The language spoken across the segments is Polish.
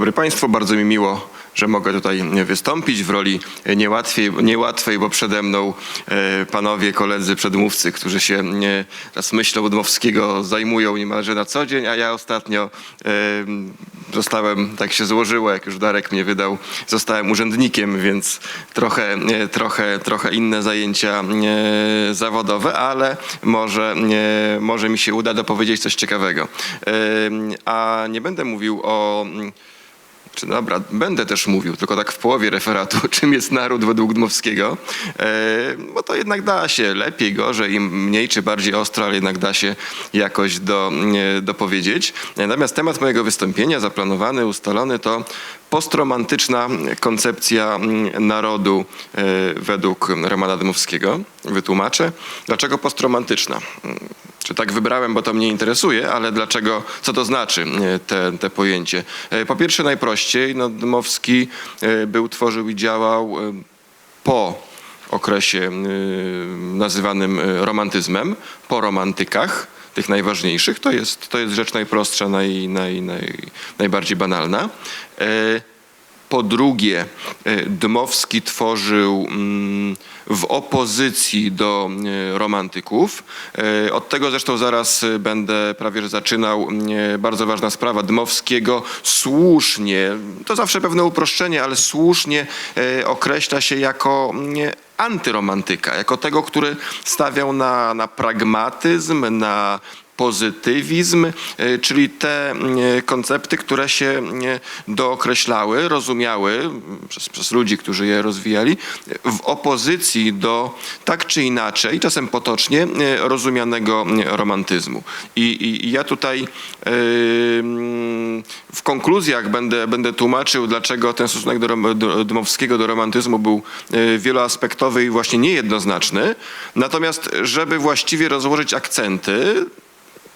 dobry Państwu, bardzo mi miło, że mogę tutaj wystąpić w roli niełatwiej, niełatwej, bo przede mną e, panowie, koledzy, przedmówcy, którzy się e, teraz myślą Dmowskiego zajmują niemalże na co dzień, a ja ostatnio e, zostałem, tak się złożyło, jak już Darek mnie wydał, zostałem urzędnikiem, więc trochę, e, trochę, trochę inne zajęcia e, zawodowe, ale może, e, może mi się uda dopowiedzieć coś ciekawego. E, A nie będę mówił o czy dobra, będę też mówił, tylko tak w połowie referatu, czym jest naród według Dmowskiego, e, bo to jednak da się lepiej, gorzej, im mniej czy bardziej ostro, ale jednak da się jakoś do, e, dopowiedzieć. Natomiast temat mojego wystąpienia, zaplanowany, ustalony, to postromantyczna koncepcja mm, narodu e, według Romana Dmowskiego. Wytłumaczę. Dlaczego postromantyczna? Czy tak wybrałem, bo to mnie interesuje, ale dlaczego, co to znaczy e, te, te pojęcie? E, Po pierwsze najprościej, no, Dmowski e, był, tworzył i działał e, po okresie e, nazywanym romantyzmem, po romantykach, tych najważniejszych. To jest, to jest rzecz najprostsza, naj, naj, naj, najbardziej banalna. Po drugie, e, Dmowski tworzył mm, w opozycji do e, romantyków. E, Od tego zresztą zaraz będę prawie że zaczynał. Bardzo ważna sprawa Dmowskiego słusznie, to zawsze pewne uproszczenie, ale słusznie określa się jako antyromantyka, jako tego, który stawiał na, na pragmatyzm, na pozytywizm, e, czyli te e, koncepty, które się e, dookreślały, rozumiały przez, przez ludzi, którzy je rozwijali, w opozycji do tak czy inaczej, czasem potocznie, rozumianego romantyzmu. I, i, i ja tutaj mm, w konkluzjach będę, będę tłumaczył, dlaczego ten stosunek do, do Dmowskiego do romantyzmu był wieloaspektowy i właśnie niejednoznaczny. Natomiast, żeby właściwie rozłożyć akcenty,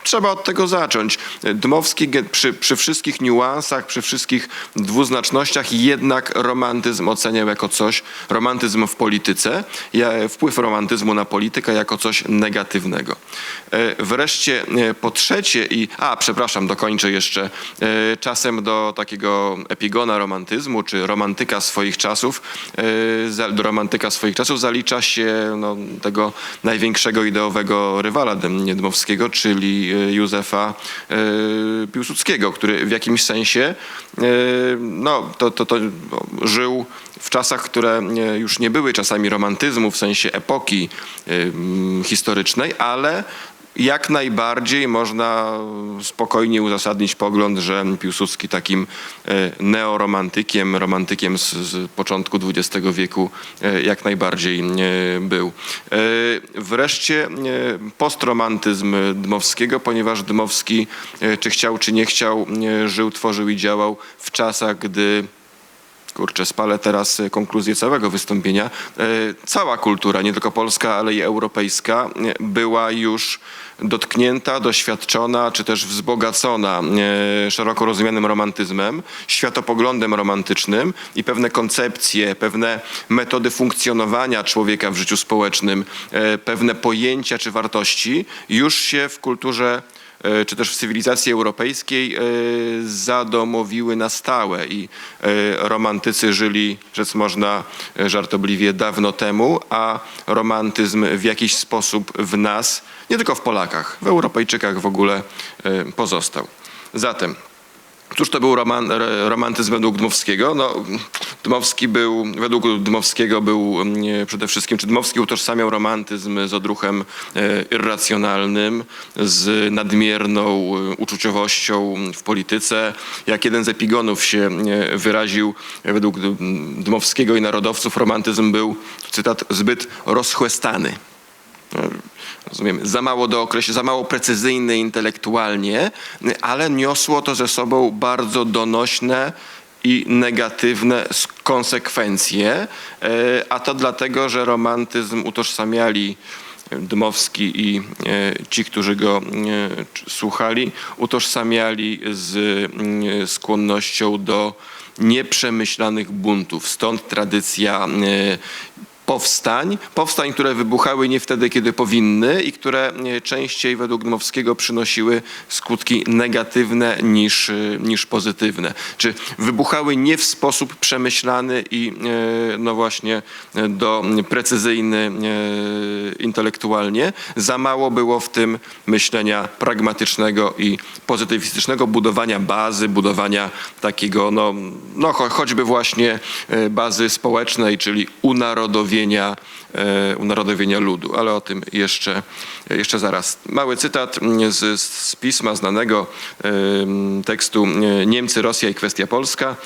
Trzeba od tego zacząć. Dmowski przy, przy wszystkich niuansach, przy wszystkich dwuznacznościach jednak romantyzm oceniał jako coś, romantyzm w polityce, wpływ romantyzmu na politykę jako coś negatywnego. E, Wreszcie e, po trzecie i, a przepraszam, dokończę jeszcze, e, czasem do takiego epigona romantyzmu, czy romantyka swoich czasów, za- do romantyka swoich czasów zalicza się no, tego największego ideowego rywala Dm- Dmowskiego, czyli Józefa e, Piłsudskiego, który w jakimś sensie e, no, to, to, to no, żył w czasach, które już nie były czasami romantyzmu w sensie epoki historycznej, ale jak najbardziej można spokojnie uzasadnić pogląd, że Piłsudski takim e, neoromantykiem, romantykiem z, z początku XX wieku e, jak najbardziej e, był. Wreszcie postromantyzm Dmowskiego, ponieważ Dmowski, czy chciał, czy nie chciał, żył, tworzył i działał w czasach, gdy kurczę, spalę teraz e, konkluzję całego wystąpienia. E, Cała kultura, nie tylko polska, ale i europejska, e, była już dotknięta, doświadczona, czy też wzbogacona szeroko rozumianym romantyzmem, światopoglądem romantycznym i pewne koncepcje, pewne metody funkcjonowania człowieka w życiu społecznym, pewne pojęcia czy wartości już się w kulturze czy też w cywilizacji europejskiej e, zadomowiły na stałe i e, romantycy żyli, rzec można e, żartobliwie, dawno temu, a romantyzm w jakiś sposób w nas, nie tylko w Polakach, w Europejczykach w ogóle e, pozostał. Zatem Cóż to był roman, romantyzm według Dmowskiego? No, Dmowski był, według Dmowskiego był mm, przede wszystkim, czy Dmowski utożsamiał romantyzm z odruchem e, irracjonalnym, z nadmierną e, uczuciowością w polityce. Jak jeden z epigonów się e, wyraził, według Dmowskiego i narodowców romantyzm był, cytat, zbyt rozchłestany rozumiem, za mało do określ- za mało precyzyjny intelektualnie, ale niosło to ze sobą bardzo donośne i negatywne konsekwencje, e, a to dlatego, że romantyzm utożsamiali Dmowski i e, ci, którzy go e, słuchali, utożsamiali z mm, skłonnością do nieprzemyślanych buntów. Stąd tradycja e, powstań, powstań, które wybuchały nie wtedy, kiedy powinny i które e, częściej według Dmowskiego przynosiły skutki negatywne niż, e, niż pozytywne. Czy wybuchały nie w sposób przemyślany i e, no właśnie do precyzyjny intelektualnie. Za mało było w tym myślenia pragmatycznego i pozytywistycznego, budowania bazy, budowania takiego, no, no cho- choćby właśnie bazy społecznej, czyli unarodowienia, e, unarodowienia ludu, ale o tym jeszcze, jeszcze zaraz. Mały cytat mm, z, z pisma znanego tekstu e, Niemcy, Rosja i kwestia polska.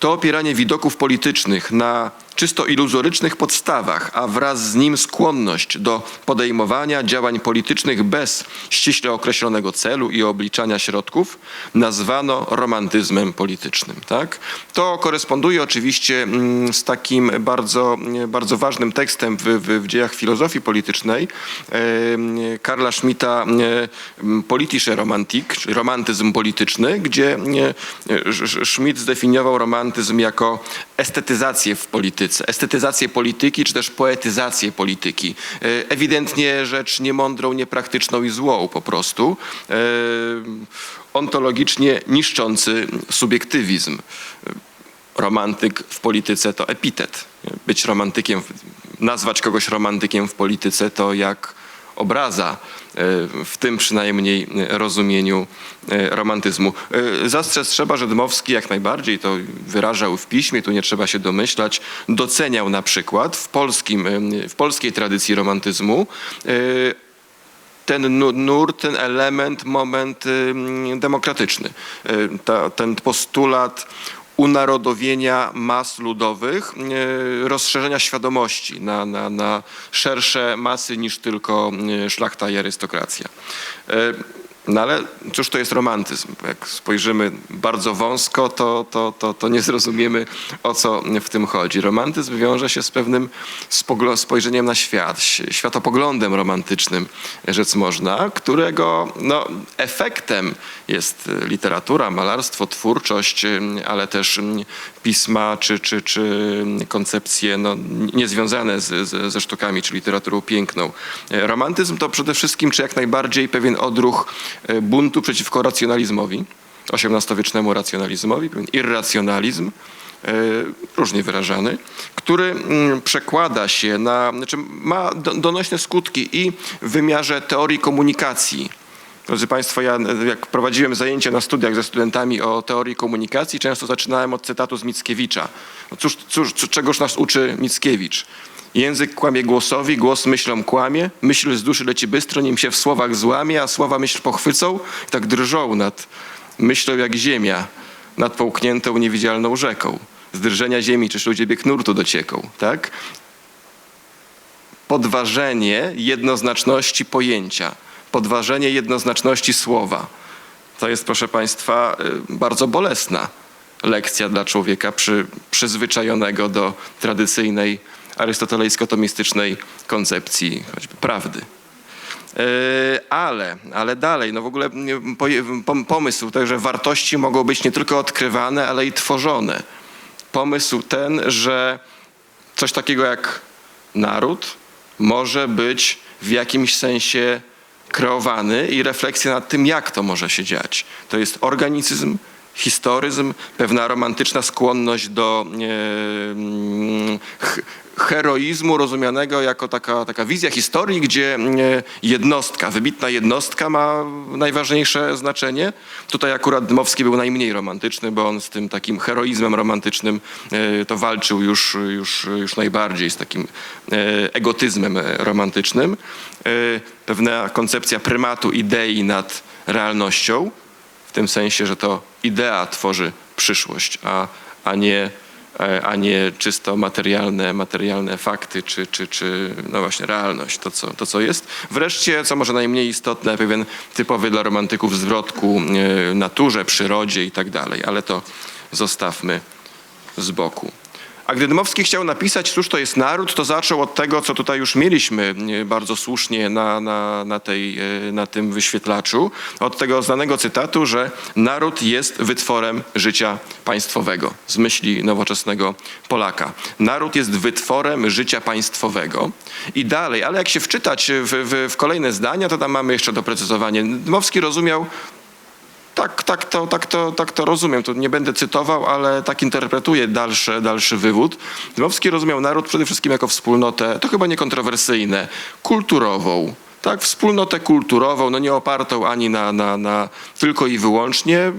To opieranie widoków politycznych na czysto iluzorycznych podstawach, a wraz z nim skłonność do podejmowania działań politycznych bez ściśle określonego celu i obliczania środków, nazwano romantyzmem politycznym. Tak? To koresponduje oczywiście mm, z takim bardzo, bardzo ważnym tekstem w, w, w dziejach filozofii politycznej Karla Schmidta Politische Romantik, czyli romantyzm polityczny, gdzie Sch- Schmidt zdefiniował romantyzm jako estetyzację w polityce, estetyzację polityki, czy też poetyzację polityki. E, Ewidentnie rzecz niemądrą, niepraktyczną i złą po prostu. E, Ontologicznie niszczący subiektywizm. Romantyk w polityce to epitet. Być romantykiem, nazwać kogoś romantykiem w polityce to jak obraza, e, w tym przynajmniej rozumieniu e, romantyzmu. E, Zastrzec trzeba, że Dmowski jak najbardziej to wyrażał w piśmie, tu nie trzeba się domyślać, doceniał na przykład w, polskim, e, w polskiej tradycji romantyzmu e, ten nu- nurt, ten element, moment demokratyczny. Ta, ten postulat unarodowienia mas ludowych, y, rozszerzenia świadomości na, na, na szersze masy niż tylko y, szlachta i arystokracja. No ale cóż to jest romantyzm? Jak spojrzymy bardzo wąsko, to, to, to, to nie zrozumiemy, o co w tym chodzi. Romantyzm wiąże się z pewnym spojrzeniem na świat, światopoglądem romantycznym, rzec można, którego no, efektem jest literatura, malarstwo, twórczość, ale też pisma czy, czy, czy koncepcje no, niezwiązane z, z, ze sztukami czy literaturą piękną. Romantyzm to przede wszystkim, czy jak najbardziej pewien odruch buntu przeciwko racjonalizmowi, XVIII-wiecznemu racjonalizmowi, pewien irracjonalizm, e, różnie wyrażany, który mm, przekłada się na, znaczy ma do- donośne skutki i w wymiarze teorii komunikacji. Drodzy Państwo, ja e, jak prowadziłem zajęcia na studiach ze studentami o teorii komunikacji, często zaczynałem od cytatu z Mickiewicza. No cóż, cóż, czegoż nas uczy Mickiewicz? Język kłamie głosowi, głos myślą kłamie, myśl z duszy leci bystro, nim się w słowach złamie, a słowa myśl pochwycą tak drżą nad myślą jak ziemia, nad połkniętą niewidzialną rzeką. Z drżenia ziemi czyż ludzie bieg nurtu docieką, tak? podważenie jednoznaczności pojęcia, podważenie jednoznaczności słowa. To jest, proszę Państwa, y, bardzo bolesna lekcja dla człowieka przy, przyzwyczajonego do tradycyjnej arystotelejsko-tomistycznej koncepcji choćby prawdy. Yy, Ale, ale dalej, no w ogóle pomysł, że wartości mogą być nie tylko odkrywane, ale i tworzone. Pomysł ten, że coś takiego jak naród może być w jakimś sensie kreowany i refleksja nad tym, jak to może się dziać. To jest organicyzm, historyzm, pewna romantyczna skłonność do e, heroizmu rozumianego jako taka, taka wizja historii, gdzie e, jednostka, wybitna jednostka ma najważniejsze znaczenie. Tutaj akurat Dmowski był najmniej romantyczny, bo on z tym takim heroizmem romantycznym e, to walczył już, już, już najbardziej, z takim egotyzmem romantycznym. Pewna koncepcja prymatu idei nad realnością, w tym sensie, że to idea tworzy przyszłość, a, a, nie, e, a nie czysto materialne, materialne fakty, czy, czy, czy no właśnie realność, to co, to co jest. Wreszcie, co może najmniej istotne, pewien typowy dla romantyków zwrot ku e, naturze, przyrodzie i tak dalej, ale to zostawmy z boku. A gdy Dmowski chciał napisać, cóż to jest naród, to zaczął od tego, co tutaj już mieliśmy e, bardzo słusznie na, na, na, tej, e, na tym wyświetlaczu, od tego znanego cytatu, że naród jest wytworem życia państwowego, z myśli nowoczesnego Polaka. Naród jest wytworem życia państwowego i dalej, ale jak się wczytać w, w, w kolejne zdania, to tam mamy jeszcze doprecyzowanie. Dmowski rozumiał tak, tak, to, tak, to, tak to rozumiem. To nie będę cytował, ale tak interpretuję dalszy, dalszy wywód. Dmowski rozumiał naród przede wszystkim jako wspólnotę, to chyba niekontrowersyjne, kulturową. Tak, wspólnotę kulturową, no nie opartą ani na, na, na tylko i wyłącznie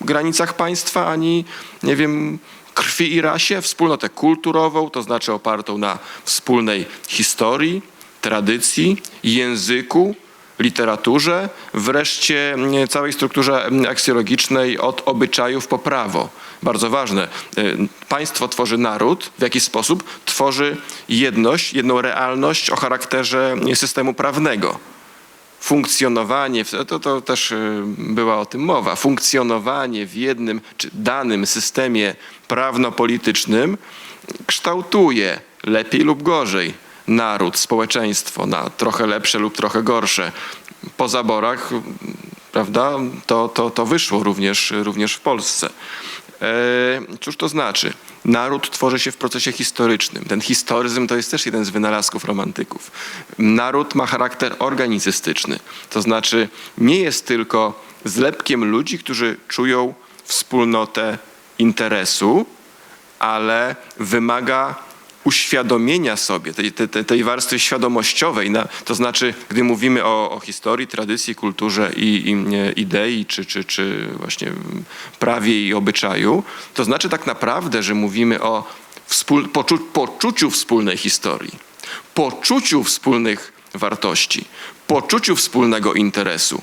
granicach państwa, ani nie wiem, krwi i rasie, wspólnotę kulturową, to znaczy opartą na wspólnej historii, tradycji, języku, literaturze, wreszcie mm, całej strukturze mm, aksjologicznej od obyczajów po prawo. Bardzo ważne. Y, Państwo tworzy naród, w jaki sposób tworzy jedność, jedną realność o charakterze mm, systemu prawnego. Funkcjonowanie, to, to też y, była o tym mowa, funkcjonowanie w jednym czy danym systemie prawno-politycznym kształtuje lepiej lub gorzej naród, społeczeństwo na trochę lepsze lub trochę gorsze. Po zaborach, prawda, to, to, to wyszło również, również w Polsce. E, cóż to znaczy? Naród tworzy się w procesie historycznym. Ten historyzm to jest też jeden z wynalazków romantyków. Naród ma charakter organicystyczny, to znaczy nie jest tylko zlepkiem ludzi, którzy czują wspólnotę interesu, ale wymaga uświadomienia sobie tej, tej, tej warstwy świadomościowej. Na, to znaczy, gdy mówimy o, o historii, tradycji, kulturze i, i idei, czy, czy, czy właśnie prawie i obyczaju, to znaczy tak naprawdę, że mówimy o wspól, poczu, poczuciu wspólnej historii, poczuciu wspólnych wartości, poczuciu wspólnego interesu,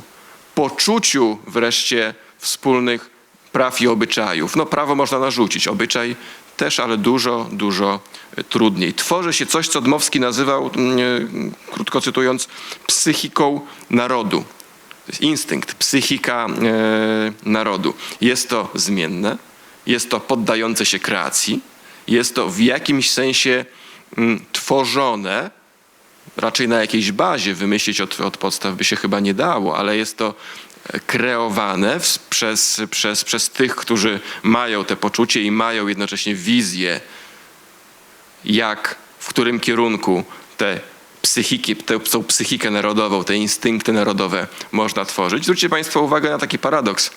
poczuciu wreszcie wspólnych praw i obyczajów. No prawo można narzucić, obyczaj też, ale dużo, dużo trudniej. Tworzy się coś, co Dmowski nazywał, mm, e, krótko cytując, psychiką narodu. To jest instynkt, psychika e, narodu. Jest to zmienne, jest to poddające się kreacji, jest to w jakimś sensie mm, tworzone, raczej na jakiejś bazie wymyślić od, od podstaw by się chyba nie dało, ale jest to kreowane przez, przez, przez tych, którzy mają te poczucie i mają jednocześnie wizję, jak, w którym kierunku te psychiki, tę psychikę narodową, te instynkty narodowe można tworzyć. Zwróćcie Państwo uwagę na taki paradoks.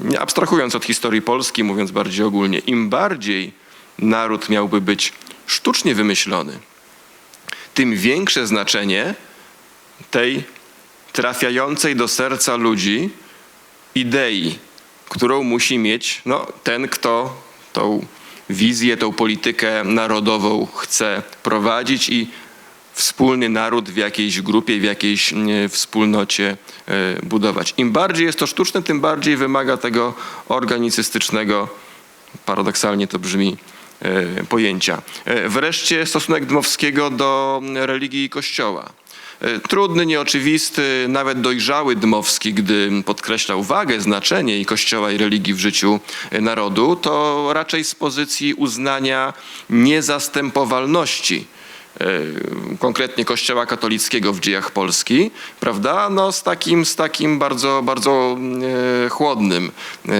Nie abstrahując od historii Polski, mówiąc bardziej ogólnie, im bardziej naród miałby być sztucznie wymyślony, tym większe znaczenie tej trafiającej do serca ludzi idei, którą musi mieć no, ten, kto tą wizję, tą politykę narodową chce prowadzić i wspólny naród w jakiejś grupie, w jakiejś nie, wspólnocie e, budować. Im bardziej jest to sztuczne, tym bardziej wymaga tego organicystycznego, paradoksalnie to brzmi, e, pojęcia. E, Wreszcie stosunek Dmowskiego do religii i kościoła. E, Trudny, nieoczywisty, nawet dojrzały Dmowski, gdy podkreślał wagę, znaczenie i kościoła i religii w życiu e, narodu, to raczej z pozycji uznania niezastępowalności konkretnie Kościoła katolickiego w dziejach Polski, prawda? No z takim, z takim bardzo, bardzo e, chłodnym, e,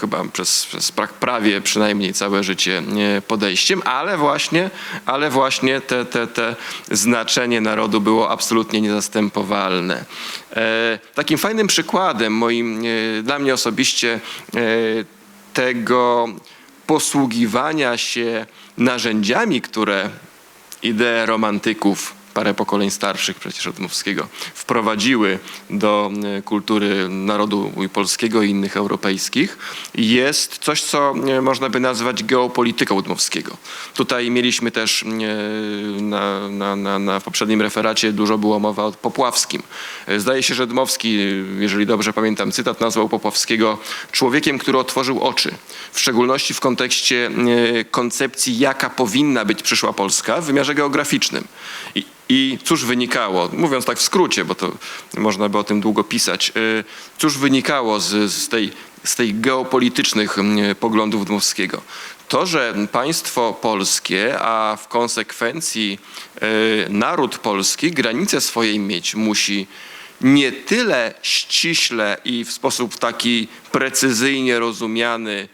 chyba przez, przez pra- prawie przynajmniej całe życie e, podejściem, ale właśnie, ale właśnie te, te, te znaczenie narodu było absolutnie niezastępowalne. E, takim fajnym przykładem moim, e, dla mnie osobiście e, tego posługiwania się narzędziami, które idee romantyków, parę pokoleń starszych przecież od Dmowskiego, wprowadziły do e, kultury narodu polskiego i innych europejskich, jest coś, co e, można by nazwać geopolityką Dmowskiego. Tutaj mieliśmy też e, na, na, na, na poprzednim referacie dużo było mowa o Popławskim. Zdaje się, że Dmowski, jeżeli dobrze pamiętam cytat, nazwał Popławskiego człowiekiem, który otworzył oczy, w szczególności w kontekście koncepcji, jaka powinna być przyszła Polska w wymiarze geograficznym. I, i cóż wynikało, mówiąc tak w skrócie, bo to można by o tym długo pisać, e, cóż wynikało z, z, tej, z tej geopolitycznych mm, poglądów Dmowskiego? To że państwo polskie, a w konsekwencji e, naród polski granice swojej mieć musi nie tyle ściśle i w sposób taki precyzyjnie rozumiany,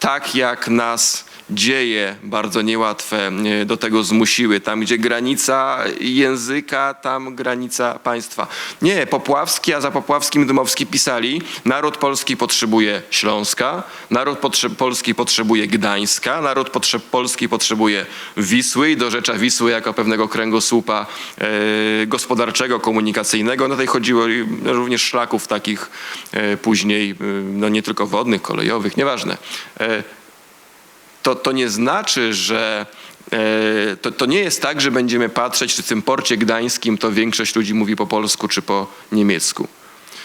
tak jak nas dzieje bardzo niełatwe e, do tego zmusiły. Tam, gdzie granica języka, tam granica państwa. Nie, Popławski, a za Popławskim Dmowski pisali, naród polski potrzebuje Śląska, naród potrze- polski potrzebuje Gdańska, naród potrze- polski potrzebuje Wisły i do rzecza Wisły jako pewnego kręgosłupa e, gospodarczego, komunikacyjnego. No tutaj chodziło również szlaków takich e, później, e, no nie tylko wodnych, kolejowych, nieważne. E, to, to nie znaczy, że e, to, to nie jest tak, że będziemy patrzeć, czy w tym porcie gdańskim to większość ludzi mówi po polsku czy po niemiecku.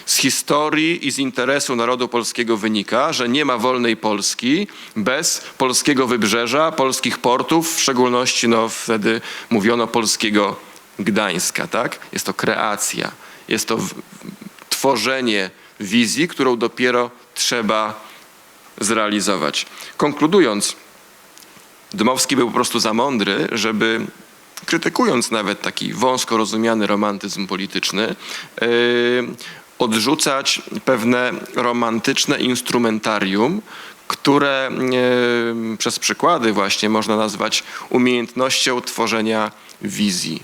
Z historii i z interesu narodu polskiego wynika, że nie ma wolnej Polski bez polskiego wybrzeża, polskich portów, w szczególności no, wtedy mówiono polskiego Gdańska. Tak? Jest to kreacja, jest to tworzenie wizji, którą dopiero trzeba zrealizować. Konkludując, Dmowski był po prostu za mądry, żeby krytykując nawet taki wąsko rozumiany romantyzm polityczny, yy, odrzucać pewne romantyczne instrumentarium, które yy, przez przykłady właśnie można nazwać umiejętnością tworzenia wizji,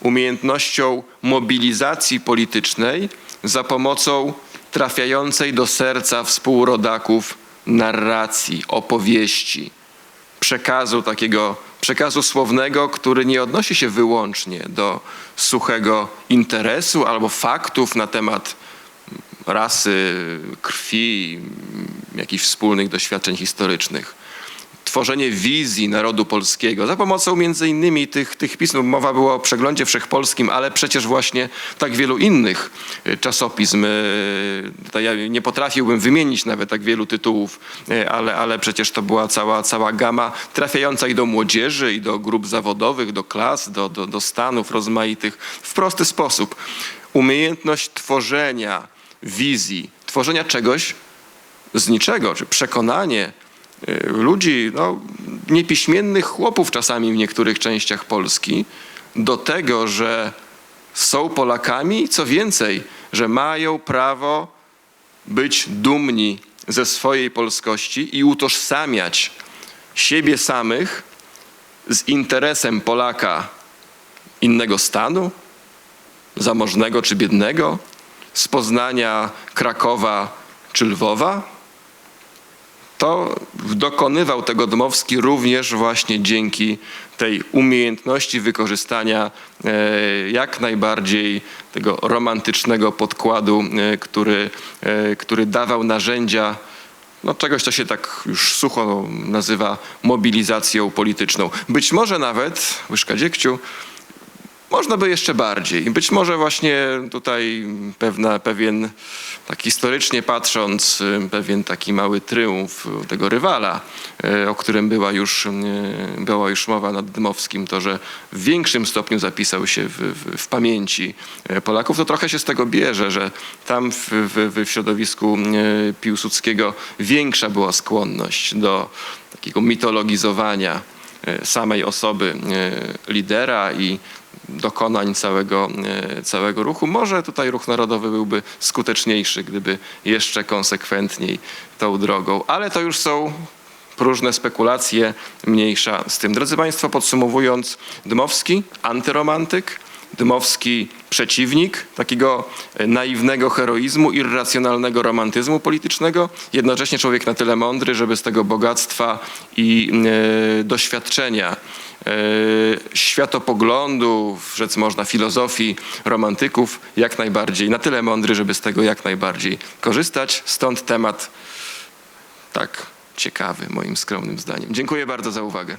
umiejętnością mobilizacji politycznej za pomocą trafiającej do serca współrodaków narracji, opowieści, przekazu takiego, przekazu słownego, który nie odnosi się wyłącznie do suchego interesu albo faktów na temat rasy, krwi, jakichś wspólnych doświadczeń historycznych. Tworzenie wizji narodu polskiego za pomocą między innymi tych, tych pism. Mowa była o przeglądzie wszechpolskim, ale przecież właśnie tak wielu innych e, czasopism. e, ja nie potrafiłbym wymienić nawet tak wielu tytułów, e, ale, ale przecież to była cała, cała gama trafiająca i do młodzieży, i do grup zawodowych, do klas, do, do, do stanów rozmaitych w prosty sposób. Umiejętność tworzenia wizji, tworzenia czegoś z niczego, czy przekonanie ludzi, no, niepiśmiennych chłopów czasami w niektórych częściach Polski, do tego, że są Polakami, co więcej, że mają prawo być dumni ze swojej polskości i utożsamiać siebie samych z interesem Polaka innego stanu, zamożnego czy biednego, z Poznania, Krakowa czy Lwowa, to dokonywał tego Dmowski również właśnie dzięki tej umiejętności wykorzystania e, jak najbardziej tego romantycznego podkładu, e, który, e, który dawał narzędzia no, czegoś, co się tak już sucho nazywa mobilizacją polityczną. Być może nawet, łyżka dziegciu, można by jeszcze bardziej. Być może właśnie tutaj pewna, pewien, tak historycznie patrząc, pewien taki mały tryumf tego rywala, y, o którym była już, y, była już mowa nad Dmowskim, to, że w większym stopniu zapisał się w, w, w pamięci y, Polaków, to trochę się z tego bierze, że tam w, w, w środowisku Piłsudskiego większa była skłonność do takiego mitologizowania e, samej osoby e, lidera i dokonań całego, e, całego ruchu. Może tutaj ruch narodowy byłby skuteczniejszy, gdyby jeszcze konsekwentniej tą drogą, ale to już są różne spekulacje, mniejsza z tym. Drodzy Państwo, podsumowując, Dmowski, antyromantyk, Dmowski przeciwnik takiego e, naiwnego heroizmu, irracjonalnego romantyzmu politycznego, jednocześnie człowiek na tyle mądry, żeby z tego bogactwa i e, doświadczenia, e, światopoglądu, rzec można filozofii romantyków, jak najbardziej, na tyle mądry, żeby z tego jak najbardziej korzystać. Stąd temat tak ciekawy moim skromnym zdaniem. Dziękuję bardzo za uwagę.